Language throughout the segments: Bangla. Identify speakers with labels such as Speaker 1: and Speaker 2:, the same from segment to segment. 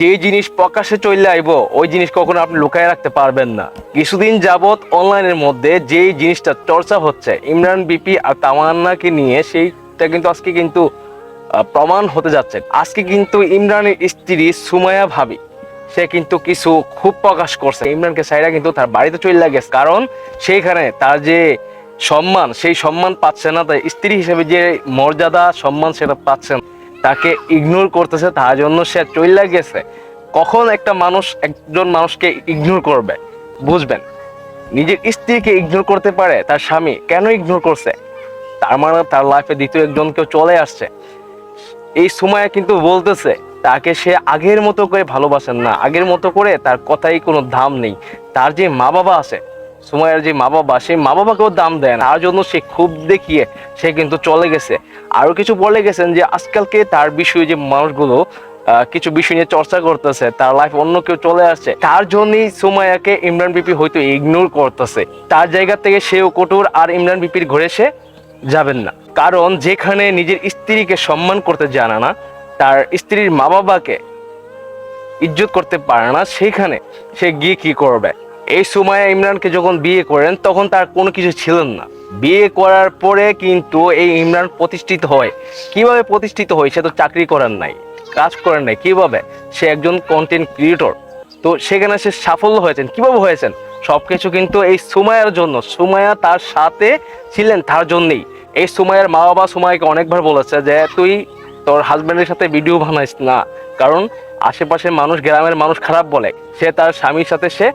Speaker 1: যে জিনিস প্রকাশে চলে আইব, ওই জিনিস কখনো আপনি লুকায় রাখতে পারবেন না। কিছুদিন যাবত অনলাইনের মধ্যে যেই জিনিসটা চর্চা হচ্ছে, ইমরান বিপি আর তামান্নাকে নিয়ে সেইটা কিন্তু আজকে কিন্তু প্রমাণ হতে যাচ্ছে। আজকে কিন্তু ইমরানের স্ত্রী সুমায়া ভাবি, সে কিন্তু কিছু খুব প্রকাশ করছে। ইমরানকে সাইরা কিন্তু তার বাড়িতে চলে গেছে। কারণ সেইখানে তার যে সম্মান, সেই সম্মান পাচ্ছে না, তার স্ত্রী হিসেবে যে মর্যাদা, সম্মান সেটা পাচ্ছে না। তাকে ইগনোর করতেছে, তার জন্য সে চলে গেছে। কখন একটা মানুষ একজন মানুষকে ইগনোর করবে, বুঝবেন? নিজের স্ত্রীকে ইগনোর করতে পারে, তার স্বামী কেন ইগনোর করছে? তার মানে তার লাইফে দ্বিতীয় একজন কেউ চলে আসছে। এই সময় কিন্তু বলতেছে, তাকে সে আগের মতো করে ভালোবাসেন না। আগের মতো করে তার কথাই কোনো দাম নেই। তার যে মা বাবা আছে সময়ের যে মা বাবা সেই মা বাবাকেও দাম দেয় না। তার জন্য সে খুব দেখিয়ে সে কিন্তু চলে গেছে। আরও কিছু বলে গেছেন যে, আজকালকে তার বিষয়ে যে মানুষগুলো কিছু বিষয় নিয়ে চর্চা করতেছে, তার লাইফ অন্য কেউ চলে আসছে, তার জন্যই সুমায়াকে ইমরান বিপি হয়তো ইগনোর করতেছে। তার জায়গা থেকে সেও কটুর আর ইমরান বিপির ঘরে সে যাবেন না। কারণ যেখানে নিজের স্ত্রীকে সম্মান করতে জানে না, তার স্ত্রীর মা বাবাকে ইজ্জত করতে পারে না, সেখানে সে গিয়ে কি করবে? এই সময়ে ইমরানকে যখন বিয়ে করেন, তখন তার কোনো কিছু ছিলেন না। বিয়ে করার পরে কিন্তু এই ইমরান প্রতিষ্ঠিত হয়। কীভাবে প্রতিষ্ঠিত হয় সে তো চাকরি করার নাই, কাজ করেন নাই। কীভাবে? সে একজন কন্টেন্ট ক্রিয়েটর তো সেখানে সে সাফল্য হয়েছেন। কীভাবে হয়েছেন? সবকিছু কিন্তু এই সুমায়ার জন্য। সুমায়া তার সাথে ছিলেন, তার জন্যেই। এই সুমায়ার মা বাবা সুমায়াকে অনেকবার বলেছে যে, তুই তোর হাজব্যান্ডের সাথে ভিডিও বানাইস না। কারণ আশেপাশের মানুষ, গ্রামের মানুষ খারাপ বলে। সে তার স্বামীর সাথে সে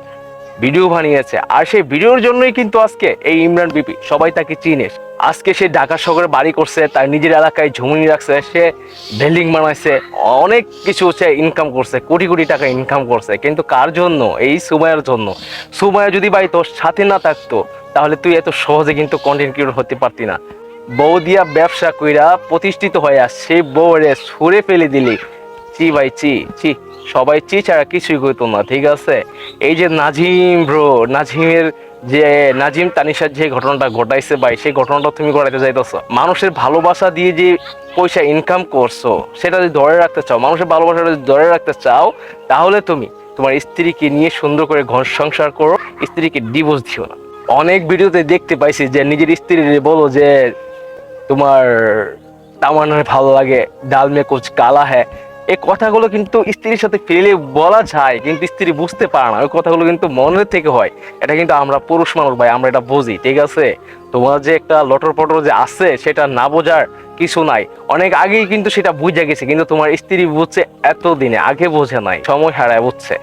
Speaker 1: ভিডিও বানিয়েছে। আর সেই ভিডিওর জন্যই কিন্তু আজকে এই ইমরান বিপি, সবাই তাকে চিনে। আজকে সে ঢাকা শহরে বাড়ি করছে, তার নিজের এলাকায় ঝুমনি রাখছে, সে বিল্ডিং বানাইছে, অনেক কিছু সে ইনকাম করছে, কোটি কোটি টাকা ইনকাম করছে। কিন্তু কার জন্য? এই সুমায়ের জন্য। সুমায়া যদি ভাই তোর সাথে না থাকতো, তাহলে তুই এত সহজে কিন্তু কন্টেন্ট ক্রিয়েটর হতে পারতি না। বউ দিয়া ব্যবসা কইরা প্রতিষ্ঠিত হয়ে আস সেই বউরে ছুঁড়ে ফেলে দিলি। চি ভাই চি চি সবাই চি ছাড়া কিছুই করতো না, ঠিক আছে? এই যে নাজিম ব্রো নাজিমের যে, নাজিম তানিশার যে ঘটনাটা ঘটাইছে ভাই, সেই ঘটনাটা তুমি ঘটাইতে যাইতেছো। মানুষের ভালোবাসা দিয়ে যে পয়সা ইনকাম করছ, সেটা যদি ধরে রাখতে চাও, মানুষের ভালোবাসাটা যদি ধরে রাখতে চাও, তাহলে তুমি তোমার স্ত্রীকে নিয়ে সুন্দর করে ঘর সংসার করো, স্ত্রীকে ডিভোর্স দিও না। অনেক ভিডিওতে দেখতে পাইছি যে নিজের স্ত্রী বলো যে, তোমার তামান্নার ভালো লাগে ডাল মে কুচ কালা হ্যাঁ এই কথাগুলো কিন্তু স্ত্রীর সাথে ফেলে বলা যায়, কিন্তু স্ত্রী বুঝতে পারে না। ওই কথাগুলো কিন্তু মনের থেকে হয়। এটা কিন্তু আমরা পুরুষ মানুষ ভাই, আমরা এটা বুঝি, ঠিক আছে? তোমার যে একটা লটর পটর যে আছে, সেটা না বোঝার কিছু নাই। অনেক আগেই কিন্তু সেটা বুঝে গেছে, কিন্তু তোমার স্ত্রী বুঝছে এতদিনে, আগে বোঝে নাই, সময় হারায় বুঝছে।